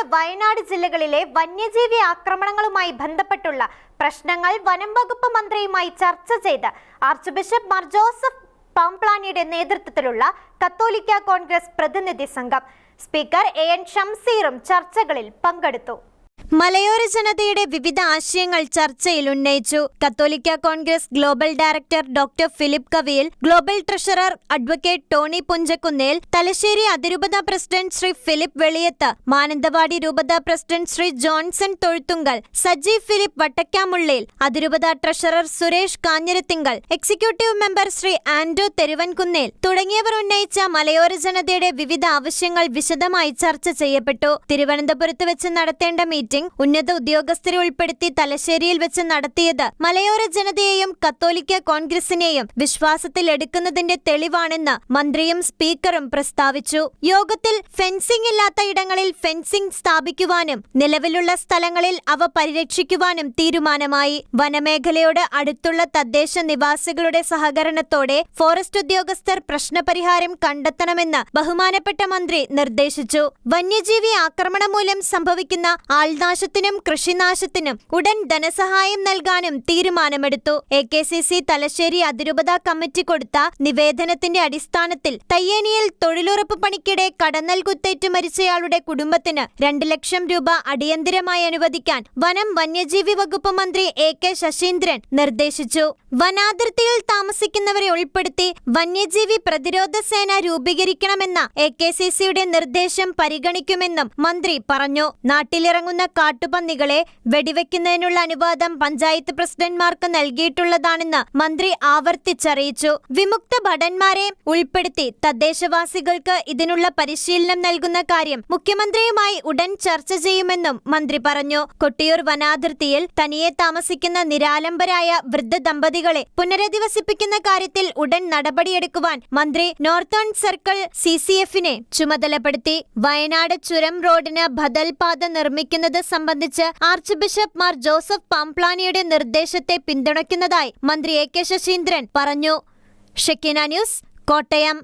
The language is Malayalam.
കോഴിക്കോട് വയനാട് ജില്ലകളിലെ വന്യജീവി ആക്രമണങ്ങളുമായി ബന്ധപ്പെട്ടുള്ള പ്രശ്നങ്ങൾ വനം വകുപ്പ് മന്ത്രിയുമായി ചർച്ച ചെയ്ത് ആർച്ച് ബിഷപ്പ് മാർ ജോസഫ് പാംപ്ലാനിയുടെ നേതൃത്വത്തിലുള്ള കത്തോലിക്ക കോൺഗ്രസ് പ്രതിനിധി സംഘം സ്പീക്കർ എ എൻ ഷംസീറും ചർച്ചകളിൽ പങ്കെടുത്തു. മലയോര ജനതയുടെ വിവിധ ആശയങ്ങൾ ചർച്ചയിൽ ഉന്നയിച്ചു. കത്തോലിക്ക Congress global director doctor Philip Kaviyil global treasurer advocate Tony Punchakkunnel Thalassery അതിരൂപത പ്രസിഡന്റ് ശ്രീ ഫിലിപ്പ് വെളിയത്ത് മാനന്തവാടി രൂപത president Shri Johnson Thozhuthunkal Sajeev Philip Vattakkamullel അതിരൂപത treasurer Suresh Kanjirathinkal executive member Shri Andro Theruvankunnel തുടങ്ങിയവർ ഉന്നയിച്ച മലയോര ജനതയുടെ വിവിധ ആവശ്യങ്ങൾ വിശദമായി ചർച്ച ചെയ്യപ്പെട്ടു. തിരുവനന്തപുരത്ത് വെച്ച് നടത്തേണ്ട മീറ്റിംഗ് ഉന്നത ഉദ്യോഗസ്ഥരെ ഉൾപ്പെടുത്തി തലശ്ശേരിയിൽ വെച്ച് നടത്തിയത് മലയോര ജനതയെയും കത്തോലിക്ക കോൺഗ്രസിനെയും വിശ്വാസത്തിൽ എടുക്കുന്നതിന്റെ തെളിവാണെന്ന് മന്ത്രിയും സ്പീക്കറും പ്രസ്താവിച്ചു. യോഗത്തിൽ ഫെൻസിംഗ് ഇല്ലാത്ത ഇടങ്ങളിൽ ഫെൻസിംഗ് സ്ഥാപിക്കുവാനും നിലവിലുള്ള സ്ഥലങ്ങളിൽ അവ പരിരക്ഷിക്കുവാനും തീരുമാനമായി. വനമേഖലയോട് അടുത്തുള്ള തദ്ദേശ നിവാസികളുടെ സഹകരണത്തോടെ ഫോറസ്റ്റ് ഉദ്യോഗസ്ഥർ പ്രശ്നപരിഹാരം കണ്ടെത്തണമെന്ന് ബഹുമാനപ്പെട്ട മന്ത്രി നിർദ്ദേശിച്ചു. വന്യജീവി ആക്രമണം മൂലം സംഭവിക്കുന്ന ആൾനാശത്തിനും കൃഷിനാശത്തിനും ഉടൻ ധനസഹായം നൽകാനും തീരുമാനമെടുത്തു. A K C C Thalassery അതിരൂപത കമ്മിറ്റി കൊടുത്ത നിവേദനത്തിന്റെ അടിസ്ഥാനത്തിൽ തയ്യേനിയിൽ തൊഴിലുറപ്പ് പണിക്കിടെ കടന്നൽ കുത്തേറ്റ് മരിച്ചയാളുടെ കുടുംബത്തിന് രണ്ട് ലക്ഷം രൂപ അടിയന്തിരമായി അനുവദിക്കാൻ വനം വന്യജീവി വകുപ്പ് മന്ത്രി എ കെ ശശീന്ദ്രൻ നിർദ്ദേശിച്ചു. വനാതിർത്തിയിൽ താമസിക്കുന്നവരെ ഉൾപ്പെടുത്തി വന്യജീവി പ്രതിരോധ സേന രൂപീകരിക്കണമെന്ന എ കെ സി സിയുടെ നിർദ്ദേശം പരിഗണിക്കുമെന്നും മന്ത്രി പറഞ്ഞു. നാട്ടിലിറങ്ങുന്ന കാട്ടുപന്നികളെ വെടിവെക്കുന്നതിനുള്ള അനുവാദം പഞ്ചായത്ത് പ്രസിഡന്റ്മാർക്ക് നൽകിയിട്ടുള്ളതാണെന്ന് മന്ത്രി ആവർത്തിച്ചറിയിച്ചു. വിമുക്ത ഭടന്മാരെ ഉൾപ്പെടുത്തി തദ്ദേശവാസികൾക്ക് ഇതിനുള്ള പരിശീലനം നൽകുന്ന കാര്യം മുഖ്യമന്ത്രിയുമായി ഉടൻ ചർച്ച ചെയ്യുമെന്നും മന്ത്രി പറഞ്ഞു. കൊട്ടിയൂർ വനാതിർത്തിയിൽ തനിയെ താമസിക്കുന്ന നിരാലംബരായ വൃദ്ധ ദമ്പതികളെ പുനരധിവസിപ്പിക്കുന്ന കാര്യത്തിൽ ഉടൻ നടപടിയെടുക്കുവാൻ മന്ത്രി നോർത്തേൺ സർക്കിൾ സി സി എഫിനെ ചുമതലപ്പെടുത്തി. വയനാട് ചുരം റോഡിന് ബദൽ പാത നിർമ്മിക്കുന്നത് സംബന്ധിച്ച് ആർച്ച് ബിഷപ്പ് മാർ ജോസഫ് പാംപ്ലാനിയുടെ നിർദ്ദേശത്തെ പിന്തുണയ്ക്കുന്നതായി മന്ത്രി എ കെ ശശീന്ദ്രൻ പറഞ്ഞു. Shekinah news Kottayam.